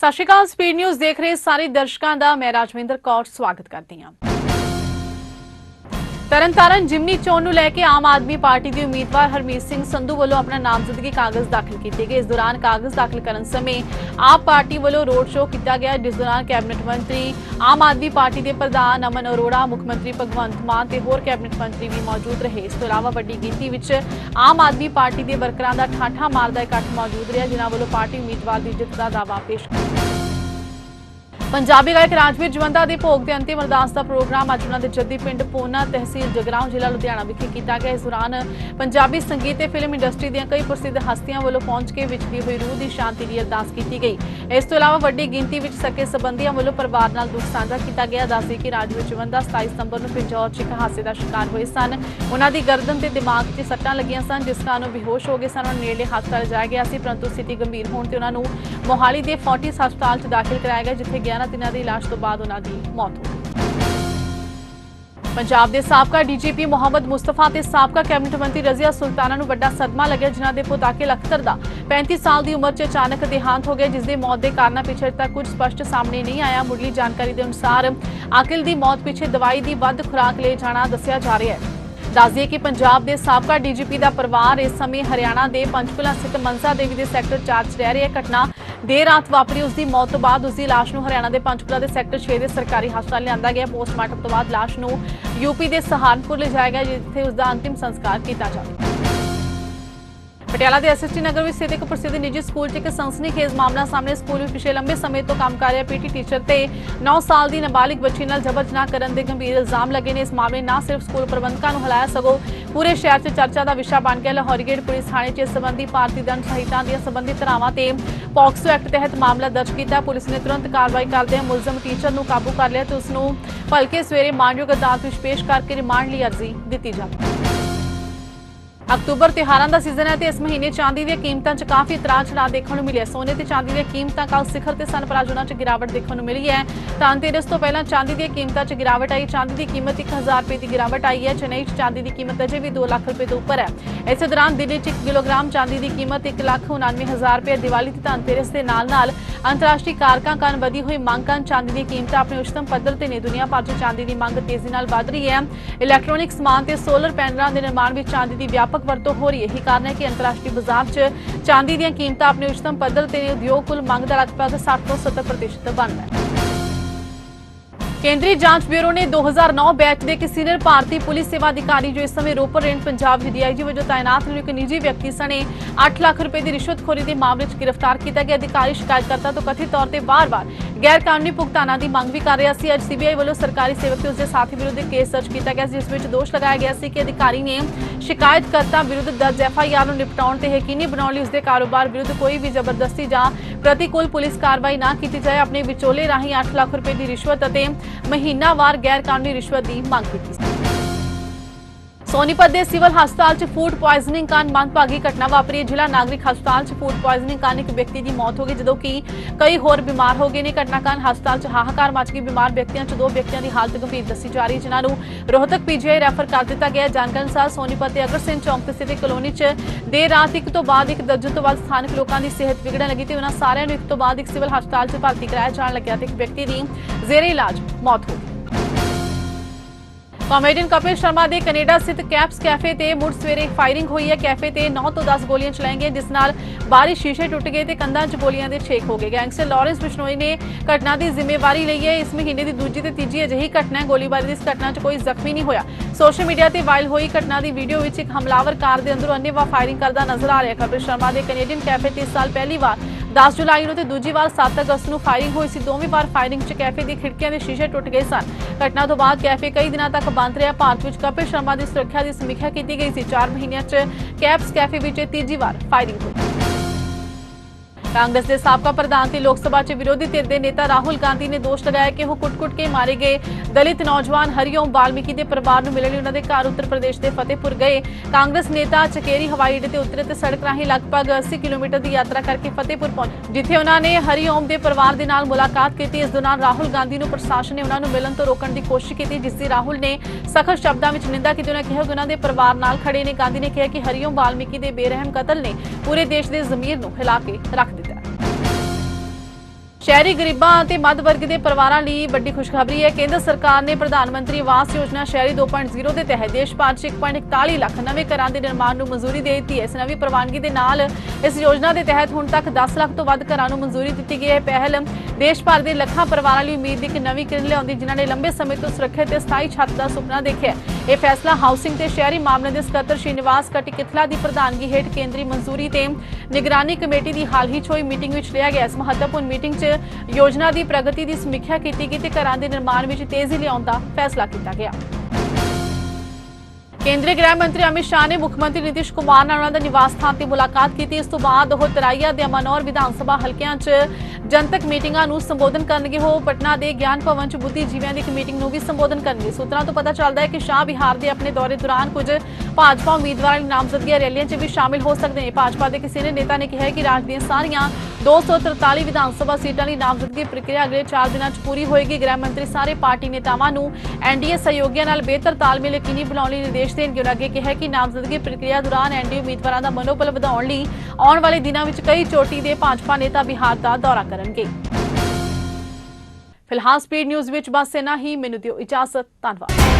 ਸਤਿ ਸ਼੍ਰੀ ਅਕਾਲ, speed news ਦੇਖ ਰਹੇ ਸਾਰੇ ਦਰਸ਼ਕਾਂ ਦਾ, ਮੈਂ ਰਾਜਵਿੰਦਰ ਕੌਰ, ਸਵਾਗਤ ਕਰਦੀ ਹਾਂ। ਤਰਨਤਾਰਨ ਜਿਮਨੀ ਚੋਣ ਨੂੰ ਲੈ ਕੇ ਆਮ ਆਦਮੀ ਪਾਰਟੀ ਦੇ ਉਮੀਦਵਾਰ ਹਰਮੀਤ ਸਿੰਘ ਸੰਧੂ ਵੱਲੋਂ ਆਪਣਾ ਨਾਮਜ਼ਦਗੀ ਕਾਗਜ਼ ਦਾਖਲ ਕੀਤੇ ਗਏ। ਇਸ ਦੌਰਾਨ ਕਾਗਜ਼ ਦਾਖਲ ਕਰਨ ਸਮੇਂ ਆਪ ਪਾਰਟੀ ਵੱਲੋਂ ਰੋਡ ਸ਼ੋਅ ਕੀਤਾ ਗਿਆ, ਜਿਸ ਦੌਰਾਨ ਕੈਬਨਿਟ ਮੰਤਰੀ, ਆਮ ਆਦਮੀ ਪਾਰਟੀ ਦੇ ਪ੍ਰਧਾਨ ਅਮਨ ਅਰੋੜਾ, ਮੁੱਖ ਮੰਤਰੀ ਭਗਵੰਤ ਮਾਨ ਤੇ ਹੋਰ ਕੈਬਨਿਟ ਮੰਤਰੀ ਵੀ ਮੌਜੂਦ ਰਹੇ। ਇਸ ਤੋਂ ਇਲਾਵਾ ਵੱਡੀ ਗਿਣਤੀ ਵਿੱਚ ਆਮ ਆਦਮੀ ਪਾਰਟੀ ਦੇ ਵਰਕਰਾਂ ਦਾ ਠਾਠਾ ਮਾਰਦਾ ਇਕੱਠ ਮੌਜੂਦ ਰਿਹਾ, ਜਿਨ੍ਹਾਂ ਵੱਲੋਂ ਪਾਰਟੀ ਉਮੀਦਵਾਰ ਦੀ ਜਿੱਤ ਦਾ ਦਾਅਵਾ ਪੇਸ਼ ਕੀਤਾ ਪੰਜਾਬੀ ਗਾਇਕ ਰਾਜਵੀਰ ਜਵੰਦਾ ਦੇ ਭੋਗ ਦੇ ਅੰਤਿਮ ਅਰਦਾਸ ਦਾ ਪ੍ਰੋਗਰਾਮ ਅੱਜ ਉਹਨਾਂ ਦੇ ਜੱਦੀ ਪਿੰਡ ਪੋਨਾ ਤਹਿਸੀਲ ਜਗਰਾਉਂ ਜ਼ਿਲ੍ਹਾ ਲੁਧਿਆਣਾ ਵਿਖੇ ਕੀਤਾ ਗਿਆ। ਇਸ ਦੌਰਾਨ ਪੰਜਾਬੀ ਸੰਗੀਤ ਤੇ ਫਿਲਮ ਇੰਡਸਟਰੀ ਦੀਆਂ ਕਈ ਪ੍ਰਸਿੱਧ ਹਸਤੀਆਂ ਵੱਲੋਂ ਪਹੁੰਚ ਕੇ ਵਿਚਦੀ ਹੋਈ ਰੂਹ ਦੀ ਸ਼ਾਂਤੀ ਲਈ ਅਰਦਾਸ ਕੀਤੀ ਗਈ। ਇਸ ਤੋਂ ਇਲਾਵਾ ਵੱਡੀ ਗਿਣਤੀ ਵਿੱਚ ਸਕੇ ਸਬੰਧੀਆਂ ਵੱਲੋਂ ਪਰਿਵਾਰ ਨਾਲ ਦੁੱਖ ਸਾਂਝਾ ਕੀਤਾ ਗਿਆ। ਦੱਸਦੇ ਕਿ ਰਾਜਵੀਰ ਜਵੰਦਾ 27 ਸਤੰਬਰ ਨੂੰ ਪਿੰਜੌਰ 'ਚ ਇੱਕ ਹਾਦਸੇ ਦਾ ਸ਼ਿਕਾਰ ਹੋਏ ਸਨ। ਉਹਨਾਂ ਦੀ ਗਰਦਨ ਤੇ ਦਿਮਾਗ 'ਚ ਸੱਟਾਂ ਲੱਗੀਆਂ ਸਨ, ਜਿਸ ਕਾਰਨ ਉਹ ਬੇਹੋਸ਼ ਹੋ ਗਏ ਸਨ ਉਹਨਾਂ ਨੇੜਲੇ ਹਸਪਤਾਲ ਲਿਜਾਇਆ ਗਿਆ ਸੀ, ਪਰੰਤੂ ਸਥਿਤੀ ਗੰਭੀਰ ਹੋਣ ਤੇ ਉਹਨਾਂ ਨੂੰ ਮੋਹਾਲੀ ਦੇ ਫੋਰਟਿਸ ਹਸਪਤਾਲ 'ਚ ਦਾਖਲ ਕਰਾਇਆ ਗਿਆ, ਜਿੱਥੇ 11 ਦਿਨਾਂ ਦੀ ਇਲਾਜ ਤੋਂ ਬਾਅਦ ਉਹਨਾਂ ਦੀ ਮੌਤ ਹੋ ਗਈ। ਪੰਜਾਬ ਦੇ ਸਾਬਕਾ ਡੀਜੀਪੀ ਮੁਹੰਮਦ ਮੁਸਤਫਾ ਤੇ ਸਾਬਕਾ ਕੈਬਨਿਟ ਮੰਤਰੀ ਰਜ਼ੀਆ ਸੁਲਤਾਨਾ ਨੂੰ ਵੱਡਾ ਸਦਮਾ ਲੱਗਿਆ, ਜਿਨ੍ਹਾਂ ਦੇ ਪੁੱਤ ਅਕਿਲ ਅਖਤਰ ਦਾ 35 ਸਾਲ ਦੀ ਉਮਰ 'ਚ ਅਚਾਨਕ ਦੇਹਾਂਤ ਹੋ ਗਿਆ, ਜਿਸ ਦੀ ਮੌਤ ਦੇ ਕਾਰਨਾਂ ਪਿੱਛੇ ਤੱਕ ਕੁਝ ਸਪਸ਼ਟ ਸਾਹਮਣੇ ਨਹੀਂ ਆਇਆ। ਮੁੱਢਲੀ ਜਾਣਕਾਰੀ ਦੇ ਅਨੁਸਾਰ ਅਕਿਲ ਦੀ ਮੌਤ ਪਿੱਛੇ ਦਵਾਈ ਦੀ ਵੱਧ ਖੁਰਾਕ ਲੈ ਜਾਣਾ ਦੱਸਿਆ ਜਾ ਰਿਹਾ ਹੈ। ਦੱਸਦੀਏ ਕਿ ਪੰਜਾਬ ਦੇ ਸਾਬਕਾ ਡੀਜੀਪੀ ਦਾ ਪਰਿਵਾਰ ਇਸ ਸਮੇਂ ਹਰਿਆਣਾ ਦੇ ਪੰਚਕੁਲਾ ਸਥਿਤ ਮਨਸਾ ਦੇਵੀ ਦੇ ਸੈਕਟਰ 4 'ਚ ਰਹਿ ਰਿਹਾ ਘਟਨਾ ਦੇਰ ਰਾਤ ਵਾਪਰੀ ਉਸ ਦੀ ਮੌਤ ਤੋਂ ਬਾਅਦ ਉਸ ਦੀ ਲਾਸ਼ ਨੂੰ ਹਰਿਆਣਾ ਦੇ ਪੰਚਕੂਲਾ ਦੇ ਸੈਕਟਰ 6 ਦੇ ਸਰਕਾਰੀ ਹਸਪਤਾਲ ਲਿਆਂਦਾ ਗਿਆ। ਪੋਸਟਮਾਰਟਮ ਤੋਂ ਬਾਅਦ ਲਾਸ਼ ਨੂੰ ਯੂਪੀ ਦੇ ਸਹਾਰਨਪੁਰ ਲਿਜਾਇਆ ਗਿਆ, ਜਿੱਥੇ ਉਸ ਦਾ ਅੰਤਿਮ ਸੰਸਕਾਰ ਕੀਤਾ ਜਾਵੇਗਾ ਪਟਿਆਲਾ ਦੇ ਐਸਐਸਟੀ ਨਗਰ ਵਿੱਚ ਸਥਿਤ ਇੱਕ ਪ੍ਰਸਿੱਧ ਨਿੱਜੀ ਸਕੂਲ 'ਚ ਇੱਕ ਸਨਸਨੀਖੇਜ਼ ਮਾਮਲਾ ਸਾਹਮਣੇ ਸਕੂਲ ਵਿੱਚ ਪਿਛਲੇ ਲੰਬੇ ਸਮੇਂ ਤੋਂ ਕੰਮ ਕਰ ਰਿਹਾ ਪੀਟੀ ਟੀਚਰ ਤੇ 9 ਸਾਲ ਦੀ ਨਾਬਾਲਿਗ ਬੱਚੀ ਨਾਲ ਜ਼ਬਰ ਜਨਾਹ ਕਰਨ ਦੇ ਗੰਭੀਰ ਇਲਜ਼ਾਮ ਲੱਗੇ ਨੇ। ਇਸ ਮਾਮਲੇ ਨਾ ਸਿਰਫ ਸਕੂਲ ਪ੍ਰਬੰਧਕਾਂ ਨੂੰ ਹਲਾਇਆ ਸਗੋਂ ਪੂਰੇ ਸ਼ਹਿਰ 'ਚ ਚਰਚਾ ਦਾ ਵਿਸ਼ਾ ਬਣ ਗਿਆ। ਲਾਹੌਰੀ ਗੇਟ ਪੁਲਿਸ ਥਾਣੇ 'ਚ ਇਸ ਸੰਬੰਧੀ ਭਾਰਤੀ ਦੰਡ ਸੰਹਿਤਾ ਦੀਆਂ ਸੰਬੰਧਿਤ ਧਾਰਾਵਾਂ ਤੇ ਪੌਕਸੋ ਐਕਟ ਤਹਿਤ ਮਾਮਲਾ ਦਰਜ ਕੀਤਾ। ਪੁਲਿਸ ਨੇ ਤੁਰੰਤ ਕਾਰਵਾਈ ਕਰਦਿਆਂ ਮੁਲਜ਼ਮ ਟੀਚਰ ਨੂੰ ਕਾਬੂ ਕਰ ਲਿਆ ਤੇ ਉਸ ਨੂੰ ਭਲਕੇ ਸਵੇਰੇ ਮਾਨਯੋਗ ਅਦਾਲਤ ਵਿੱਚ ਪੇਸ਼ ਕਰਕੇ ਰਿਮਾਂਡ ਲਈ ਅਰਜ਼ੀ ਦਿੱਤੀ ਜਾਵੇ ਅਕਤੂਬਰ ਤਿਹਾਰਾਂ ਦਾ ਸੀਜ਼ਨ ਹੈ ਤੇ ਇਸ ਮਹੀਨੇ ਚਾਂਦੀ ਦੀਆਂ ਕੀਮਤਾਂ 'ਚ ਕਾਫੀ ਇਤਰਾਜ਼ ਚੜਾਅ ਦੇਖਣ ਨੂੰ ਮਿਲਿਆ। ਸੋਨੇ ਤੇ ਚਾਂਦੀ ਦੀਆਂ ਕੀਮਤਾਂ ਕੱਲ ਸਿਖਰ ਤੇ ਸਨ, ਪਰ ਅੱਜ ਉਹਨਾਂ 'ਚ ਗਿਰਾਵਟ ਦੇਖਣ ਨੂੰ ਮਿਲੀ ਹੈ। ਧਨਤੇਰਸ ਤੋਂ ਪਹਿਲਾਂ ਚਾਂਦੀ ਦੀਆਂ ਕੀਮਤਾਂ 'ਚ ਗਿਰਾਵਟ ਆਈ। ਚਾਂਦੀ ਦੀ ਕੀਮਤ 1000 ਰੁਪਏ ਦੀ ਗਿਰਾਵਟ ਆਈ ਹੈ। ਚੇਨਈ 'ਚ ਚਾਂਦੀ ਦੀ ਕੀਮਤ ਅਜੇ ਵੀ 2 ਲੱਖ ਰੁਪਏ ਤੋਂ ਉੱਪਰ ਹੈ। ਇਸੇ ਦੌਰਾਨ ਦਿੱਲੀ 'ਚ 1 ਕਿਲੋਗ੍ਰਾਮ ਚਾਂਦੀ ਦੀ ਕੀਮਤ 199000 ਰੁਪਏ। ਦੀਵਾਲੀ ਤੇ ਧਨਤੇਰਸ ਦੇ ਨਾਲ-ਨਾਲ ਅੰਤਰਰਾਸ਼ਟਰੀ ਕਾਰਕਾਂ ਕਾਰਨ ਵਧੀ ਹੋਈ ਮੰਗ ਕਾਰਨ ਚਾਂਦੀ ਦੀ ਕੀਮਤਾਂ ਆਪਣੇ ਉੱਚਤਮ ਪੱਧਰ ਤੇ ਨੇ। ਦੁਨੀਆ ਭਰ 'ਚ ਚਾਂਦੀ ਦੀ ਮੰਗ ਤੇਜ਼ੀ ਨਾਲ ਵਧ ਰਹੀ ਹੈ। ਇਲੈਕਟ੍ਰੋਨਿਕ ਸਮਾਨ ਤੇ ਸੋਲਰ ਪੈਨਲਾਂ ਦੇ ਨਿਰਮਾਣ ਵਿੱਚ ਚਾਂਦੀ ਦੀ ਵਿਆਪਕ ਵਰਤੋਂ ਹੋ ਰਹੀ ਹੈ। ਇਹੀ ਕਾਰਨ ਹੈ ਕਿ ਅੰਤਰਰਾਸ਼ਟਰੀ ਬਾਜ਼ਾਰ 'ਚ ਚਾਂਦੀ ਦੀਆਂ ਕੀਮਤਾਂ ਆਪਣੇ ਉੱਚਤਮ ਪੱਧਰ ਤੇ ਨੇ। ਉਦਯੋਗ ਕੁੱਲ ਮੰਗ ਦਾ ਲਗਭਗ 60 ਤੋਂ 70% ਬਣਦਾ ਹੈ। ਕੇਂਦਰੀ ਜਾਂਚ ਬਿਊਰੋ ਨੇ 2009 ਬੈਚ ਦੇ ਇੱਕ ਸੀਨੀਅਰ ਭਾਰਤੀ ਪੁਲਿਸ ਸੇਵਾ ਅਧਿਕਾਰੀ ਜੋ ਇਸ ਸਮੇਂ ਰੋਪੜ ਰੇਂਜ ਪੰਜਾਬ ਦੇ ਡੀਆਈਜੀ ਵਜੋਂ ਤਾਇਨਾਤ ਨੂੰ ਇੱਕ ਨਿੱਜੀ ਵਿਅਕਤੀ ਸਣੇ 8 ਲੱਖ ਰੁਪਏ ਦੀ ਰਿਸ਼ਵਤਖੋਰੀ ਦੇ ਮਾਮਲੇ 'ਚ ਗ੍ਰਿਫਤਾਰ ਕੀਤਾ ਗਿਆ। ਅਧਿਕਾਰੀ ਸ਼ਿਕਾਇਤਕਰਤਾ ਤੋਂ ਕਥਿਤ ਤੌਰ ਤੇ ਵਾਰ-ਵਾਰ ਗੈਰ ਕਾਨੂੰਨੀ ਭੁਗਤਾਨਾਂ ਦੀ ਮੰਗ ਵੀ ਕਰ ਰਿਹਾ ਸੀ। ਅੱਜ ਸੀਬੀਆਈ ਵੱਲੋਂ ਸਰਕਾਰੀ ਸੇਵਕ ਤੇ ਉਸਦੇ ਸਾਥੀ ਵਿਰੁੱਧ ਕੇਸ ਦਰਜ ਕੀਤਾ ਗਿਆ ਸੀ, ਜਿਸ ਵਿੱਚ ਦੋਸ਼ ਲਗਾਇਆ ਗਿਆ ਸੀ ਕਿ ਅਧਿਕਾਰੀ ਨੇ ਸ਼ਿਕਾਇਤਕਰਤਾ ਵਿਰੁੱਧ ਦਰਜ ਐਫਆਈਆਰ ਨੂੰ ਨਿਪਟਾਉਣ ਤੇ ਯਕੀਨੀ ਬਣਾਉਣ ਲਈ ਉਸਦੇ ਕਾਰੋਬਾਰ ਵਿਰੁੱਧ ਕੋਈ ਵੀ ਜ਼ਬਰਦਸਤੀ ਜਾਂ ਪ੍ਰਤੀਕੂਲ ਪੁਲਿਸ ਕਾਰਵਾਈ ਨਾ ਕੀਤੀ ਜਾਏ। ਆਪਣੇ ਵਿਚੋਲੇ ਰਾਹੀਂ 8 ਲੱਖ ਰੁਪਏ ਦੀ ਰਿਸ਼ਵਤ ਅਤੇ ਮਹੀਨਾਵਾਰ ਗੈਰ ਕਾਨੂੰਨੀ ਰਿਸ਼ਵਤ ਦੀ ਮੰਗ ਕੀਤੀ ਸੀ। ਸੋਨੀਪਤ ਦੇ ਸਿਵਲ ਹਸਪਤਾਲ 'ਚ ਫੂਡ ਪੋਇਜ਼ਨਿੰਗ ਕਾਰਨ ਮੰਦਭਾਗੀ ਘਟਨਾ ਵਾਪਰੀ। ਹੈ। ਜ਼ਿਲ੍ਹਾ ਨਾਗਰਿਕ ਹਸਪਤਾਲ 'ਚ ਫੂਡ ਪੋਇਜ਼ਨਿੰਗ ਕਾਰਨ ਇੱਕ ਵਿਅਕਤੀ ਦੀ ਮੌਤ ਹੋ ਗਈ, ਜਦੋਂ ਕਿ ਕਈ ਹੋਰ ਬਿਮਾਰ ਹੋ ਗਏ ਨੇ। ਘਟਨਾ ਕਾਰਨ ਹਸਪਤਾਲ 'ਚ ਹਾਹਾਕਾਰ ਮਚ ਗਈ। ਬਿਮਾਰ ਵਿਅਕਤੀਆਂ 'ਚ ਦੋ ਵਿਅਕਤੀਆਂ ਦੀ ਹਾਲਤ ਗੰਭੀਰ ਦੱਸੀ ਜਾ ਰਹੀ ਹੈ ਜਿਨ੍ਹਾਂ ਨੂੰ ਰੋਹਤਕ ਪੀਜੀਆਈ ਰੈਫਰ ਕਰ ਦਿੱਤਾ ਗਿਆ। ਜਾਣਕਾਰੀ ਅਨੁਸਾਰ ਸੋਨੀਪਤ ਦੇ ਅਗਰਸੈਨ ਚੌਂਕ ਤੇ ਸਥਿਤ ਕਲੋਨੀ 'ਚ ਦੇਰ ਰਾਤ ਇੱਕ ਤੋਂ ਬਾਅਦ ਇੱਕ ਦਰਜਨ ਤੋਂ ਵੱਧ ਸਥਾਨਕ ਲੋਕਾਂ ਦੀ ਸਿਹਤ ਵਿਗੜਨ ਲੱਗੀ ਤੇ ਉਹਨਾਂ ਸਾਰਿਆਂ ਨੂੰ ਇੱਕ ਤੋਂ ਬਾਅਦ ਇੱਕ ਸਿਵਲ ਹਸਪਤਾਲ 'ਚ ਭਰਤੀ ਕਰਾਇਆ ਜਾਣ ਲੱਗਿਆ ਤੇ ਇੱਕ ਵਿਅਕਤੀ ਦੀ ਜ਼ੇਰੇ ਇਲਾਜ ਮੌਤ ਹੋ ਗਈ। ਕਾਮੇਡੀਅਨ ਕਪਿਲ ਸ਼ਰਮਾ ਦੇ ਕੈਨੇਡਾ ਸਥਿਤ ਕੈਪਸ ਕੈਫੇ ਤੇ ਮੁੜ ਸਵੇਰੇ ਫਾਇਰਿੰਗ ਹੋਈ ਹੈ। ਕੈਫੇ ਤੇ 9 ਤੋਂ 10 ਗੋਲੀਆਂ ਚਲਾਈਆਂ ਗਈਆਂ, ਜਿਸ ਨਾਲ ਬਾਰੀ ਸ਼ੀਸ਼ੇ ਟੁੱਟ ਗਏ ਤੇ ਕੰਧਾਂ 'ਚ ਗੋਲੀਆਂ ਦੇ ਛੇਕ ਹੋ ਗਏ। ਗੈਂਗਸਟਰ ਲਾਰੈਂਸ ਬਿਸ਼ਨੋਈ ਨੇ ਘਟਨਾ ਦੀ ਜ਼ਿੰਮੇਵਾਰੀ ਲਈ ਹੈ। ਇਸ ਮਹੀਨੇ ਦੀ ਦੂਜੀ ਤੇ ਤੀਜੀ ਅਜਿਹੀ ਘਟਨਾ ਹੈ। ਗੋਲੀਬਾਰੀ ਦੀ ਇਸ ਘਟਨਾ 'ਚ ਕੋਈ ਜ਼ਖਮੀ ਨਹੀਂ ਹੋਇਆ। ਸੋਸ਼ਲ ਮੀਡੀਆ ਤੇ ਵਾਇਰਲ ਹੋਈ ਘਟਨਾ ਦੀ ਵੀਡੀਓ ਵਿੱਚ ਇੱਕ ਹਮਲਾਵਰ ਕਾਰ ਦੇ ਅੰਦਰੋਂ ਅੰਨੇਵਾਹ ਫਾਇਰਿੰਗ ਕਰਦਾ ਨਜ਼ਰ ਆ ਰਿਹਾ ਕਪਿਲ ਸ਼ਰਮਾ ਦੇ ਕੈਨੇਡੀਅਨ ਕੈਫੇ ਤੇ ਇਸ ਸਾਲ ਪਹਿਲੀ ਵਾਰ 10 ਜੁਲਾਈ ਨੂੰ ਤੇ ਦੂਜੀ ਵਾਰ 7 ਅਗਸਤ ਨੂੰ ਫਾਇਰਿੰਗ ਹੋਈ ਸੀ। ਦੋਵੇਂ ਵਾਰ ਫਾਇਰਿੰਗ 'ਚ ਕੈਫੇ ਦੀ ਖਿੜਕੀਆਂ ਦੇ ਸ਼ੀਸ਼ੇ ਟੁੱਟ ਗਏ ਸਨ। ਘਟਨਾ ਤੋਂ ਬਾਅਦ ਕੈਫੇ ਕਈ ਦਿਨਾਂ ਤੱਕ ਬੰਦ ਰਿਹਾ। ਭਾਰਤ ਵਿੱਚ ਕਪਿਲ ਸ਼ਰਮਾ ਦੀ ਸੁਰੱਖਿਆ ਦੀ ਸਮੀਖਿਆ ਕੀਤੀ ਗਈ ਸੀ। 4 ਮਹੀਨਿਆਂ 'ਚ ਕੈਪਸ ਕੈਫੇ ਵਿੱਚ ਤੀਜੀ ਵਾਰ ਫਾਇਰਿੰਗ ਹੋਈ। ਕਾਂਗਰਸ ਦੇ ਸਾਬਕਾ ਪ੍ਰਧਾਨ ਤੇ ਲੋਕ ਸਭਾ 'ਚ ਵਿਰੋਧੀ ਧਿਰ ਦੇ ਨੇਤਾ ਰਾਹੁਲ ਗਾਂਧੀ ਨੇ ਦੋਸ਼ ਲਗਾਇਆ ਕਿ ਉਹ ਕੁੱਟ-ਕੁੱਟ ਕੇ ਮਾਰੇ ਗਏ। ਦਲਿਤ ਨੌਜਵਾਨ ਹਰੀਓਮ ਬਾਲਮੀਕੀ ਦੇ ਪਰਿਵਾਰ ਨੂੰ ਮਿਲਣ ਲਈ ਉਹਨਾਂ ਦੇ ਘਰ ਉੱਤਰ ਪ੍ਰਦੇਸ਼ ਦੇ ਫਤਿਹਪੁਰ ਗਏ। ਕਾਂਗਰਸ ਨੇਤਾ ਚਕੇਰੀ ਹਵਾਈ ਅੱਡੇ ਤੇ ਉਤਰੇ ਤੇ ਸੜਕ ਰਾਹੀਂ ਲਗਭਗ 80 ਕਿਲੋਮੀਟਰ ਦੀ ਯਾਤਰਾ ਕਰਕੇ ਫਤਿਹਪੁਰ ਪਹੁੰਚੇ ਜਿੱਥੇ ਉਹਨਾਂ ਨੇ ਹਰੀਓਮ ਦੇ ਪਰਿਵਾਰ ਦੇ ਨਾਲ ਮੁਲਾਕਾਤ ਕੀਤੀ। ਇਸ ਦੌਰਾਨ ਰਾਹੁਲ ਗਾਂਧੀ ਨੂੰ ਪ੍ਰਸ਼ਾਸਨ ਨੇ ਉਹਨਾਂ ਨੂੰ ਮਿਲਣ ਤੋਂ ਰੋਕਣ ਦੀ ਕੋਸ਼ਿਸ਼ ਕੀਤੀ, ਜਿਸ ਦੀ ਰਾਹੁਲ ਨੇ ਸਖਤ ਸ਼ਬਦਾਂ ਵਿੱਚ ਨਿੰਦਾ ਕੀਤੀ। ਉਹਨਾਂ ਕਿਹਾ ਕਿ ਉਹਨਾਂ ਦੇ ਪਰਿਵਾਰ ਨਾਲ ਖੜੇ ਨੇ। ਗਾਂਧੀ ਨੇ ਕਿਹਾ ਕਿ ਹਰੀਓਮ ਬਾਲਮੀਕੀ ਦੇ ਬੇਰਹਿਮ ਕਤਲ ਨੇ ਪੂਰੇ ਦੇਸ਼ ਦੇ ਜ਼ਮੀਰ ਨੂੰ ਹਿਲਾ ਕੇ ਰੱਖ ਸ਼ਹਿਰੀ ਗਰੀਬਾਂ ਅਤੇ ਮੱਧ ਵਰਗ ਦੇ ਪਰਿਵਾਰਾਂ ਲਈ ਵੱਡੀ ਖੁਸ਼ਖਬਰੀ ਹੈ। ਕੇਂਦਰ ਸਰਕਾਰ ਨੇ ਪ੍ਰਧਾਨ ਮੰਤਰੀ ਆਵਾਸ ਯੋਜਨਾ ਸ਼ਹਿਰੀ 2.0 ਦੇ ਤਹਿਤ ਦੇਸ਼ ਭਰ 'ਚ 1.41 ਲੱਖ ਨਵੇਂ ਘਰਾਂ ਦੇ ਨਿਰਮਾਣ ਨੂੰ ਮਨਜ਼ੂਰੀ ਦੇ ਦਿੱਤੀ ਹੈ। ਇਸ ਨਵੀਂ ਪ੍ਰਵਾਨਗੀ ਦੇ ਨਾਲ ਇਸ ਯੋਜਨਾ ਦੇ ਤਹਿਤ ਹੁਣ ਤੱਕ 10 ਲੱਖ ਤੋਂ ਵੱਧ ਘਰਾਂ ਨੂੰ ਮਨਜ਼ੂਰੀ ਦਿੱਤੀ ਗਈ ਹੈ। ਪਹਿਲ ਦੇਸ਼ ਭਰ ਦੇ ਲੱਖਾਂ ਪਰਿਵਾਰਾਂ ਲਈ ਉਮੀਦ ਦੀ ਇੱਕ ਨਵੀਂ ਕਿਰਨ ਲਿਆਉਂਦੀ ਜਿਨ੍ਹਾਂ ਨੇ ਲੰਬੇ ਸਮੇਂ ਤੋਂ ਸੁਰੱਖਿਅਤ ਤੇ ਸਥਾਈ ਛੱਤ ਦਾ ਸੁਪਨਾ ਦੇਖਿਆ ਹੈ। ਇਹ ਫੈਸਲਾ ਹਾਊਸਿੰਗ ਤੇ ਸ਼ਹਿਰੀ ਮਾਮਲਿਆਂ ਦੇ ਸਕੱਤਰ ਸ਼੍ਰੀਨਿਵਾਸ ਕਟਿਕਥਲਾ ਦੀ ਪ੍ਰਧਾਨਗੀ ਹੇਠ ਕੇਂਦਰੀ ਮਨਜ਼ੂਰੀ ਤੇ ਨਿਗਰਾਨੀ ਕਮੇਟੀ ਦੀ ਹਾਲ ਹੀ 'ਚ ਹੋਈ ਮੀਟਿੰਗ ਵਿੱਚ ਲਿਆ ਗਿਆ। ਇਸ ਮਹੱਤਵਪੂਰਨ ਮੀਟਿੰਗ 'ਚ ਯੋਜਨਾ ਦੀ ਪ੍ਰਗਤੀ ਦੀ ਸਮੀਖਿਆ ਕੀਤੀ ਗਈ ਤੇ ਘਰਾਂ ਦੇ ਨਿਰਮਾਣ ਵਿੱਚ ਤੇਜ਼ੀ ਲਿਆਉਣ ਦਾ ਫੈਸਲਾ ਕੀਤਾ ਗਿਆ। ਕੇਂਦਰੀ ਗ੍ਰਹਿ ਮੰਤਰੀ ਅਮਿਤ ਸ਼ਾਹ ਨੇ ਮੁੱਖ ਮੰਤਰੀ ਨਿਤਿਸ਼ ਕੁਮਾਰ ਨਾਲ ਉਹਨਾਂ ਦੇ ਨਿਵਾਸ ਸਥਾਨ ਤੇ ਮੁਲਾਕਾਤ ਕੀਤੀ। ਇਸ ਤੋਂ ਬਾਅਦ ਉਹ ਤਰਾਈਆ ਦੇ ਅਮਨੌਰ ਵਿਧਾਨ ਸਭਾ ਹਲਕਿਆਂ 'ਚ ਜਨਤਕ ਮੀਟਿੰਗਾਂ ਨੂੰ ਸੰਬੋਧਨ ਕਰਨਗੇ। ਉਹ ਪਟਨਾ ਦੇ ਗਿਆਨ ਭਵਨ 'ਚ ਬੁੱਧੀਜੀਵੀਆਂ ਦੀ ਇੱਕ ਮੀਟਿੰਗ ਨੂੰ ਵੀ ਸੰਬੋਧਨ ਕਰਨਗੇ। ਸੂਤਰਾਂ ਤੋਂ ਪਤਾ ਚੱਲਦਾ ਹੈ ਕਿ ਸ਼ਾਹ ਬਿਹਾਰ ਦੇ ਆਪਣੇ ਦੌਰੇ ਦੌਰਾਨ ਕੁਝ ਭਾਜਪਾ ਉਮੀਦਵਾਰਾਂ ਦੀ ਨਾਮਜ਼ਦਗੀ ਰੈਲੀਆਂ 'ਚ ਵੀ ਸ਼ਾਮਿਲ ਹੋ ਸਕਦੇ ਨੇ। ਭਾਜਪਾ ਦੇ ਕਿਸੇ ਨੇ ਨੇਤਾ ਨੇ ਕਿਹਾ ਕਿ ਰਾਜ ਦੀਆਂ ਸਾਰੀਆਂ 243 ਵਿਧਾਨ ਸਭਾ ਸੀਟਾਂ ਲਈ ਨਾਮਜ਼ਦਗੀ ਪ੍ਰਕਿਰਿਆ ਅਗਲੇ 4 ਦਿਨਾਂ 'ਚ ਪੂਰੀ ਹੋਏਗੀ। ਗ੍ਰਹਿ ਮੰਤਰੀ ਸਾਰੇ ਪਾਰਟੀ ਨੇਤਾਵਾਂ ਨੂੰ ਐਨਡੀਏ ਸਹਿਯੋਗੀਆਂ ਨਾਲ ਬਿਹਤਰ ਤਾਲਮੇਲ ਯਕੀਨੀ ਬਣਾਉਣ ਲਈ ਨਿਰਦੇਸ਼ ਦੇਣਗੇ। ਉਹਨਾਂ ਅੱਗੇ ਕਿਹਾ ਕਿ ਨਾਮਜ਼ਦਗੀ ਪ੍ਰਕਿਰਿਆ ਦੌਰਾਨ ਐਨਡੀਏ ਉਮੀਦਵਾਰਾਂ ਦਾ ਮਨੋਬਲ ਵਧਾਉਣ ਲਈ ਆਉਣ ਵਾਲੇ ਦਿਨਾਂ ਵਿੱਚ ਕਈ ਚੋਟੀ ਦੇ ਭਾਜਪਾ ਨੇਤਾ ਬਿਹਾਰ ਦਾ ਦੌਰਾ ਕਰਨਗੇ। ਫਿਲਹਾਲ ਸਪੀਡ ਨਿਊਜ਼ ਵਿੱਚ ਬਸ ਇੰਨਾ ਹੀ। ਮੈਨੂੰ ਦਿਓ ਇਜਾਜ਼ਤ। ਧੰਨਵਾਦ।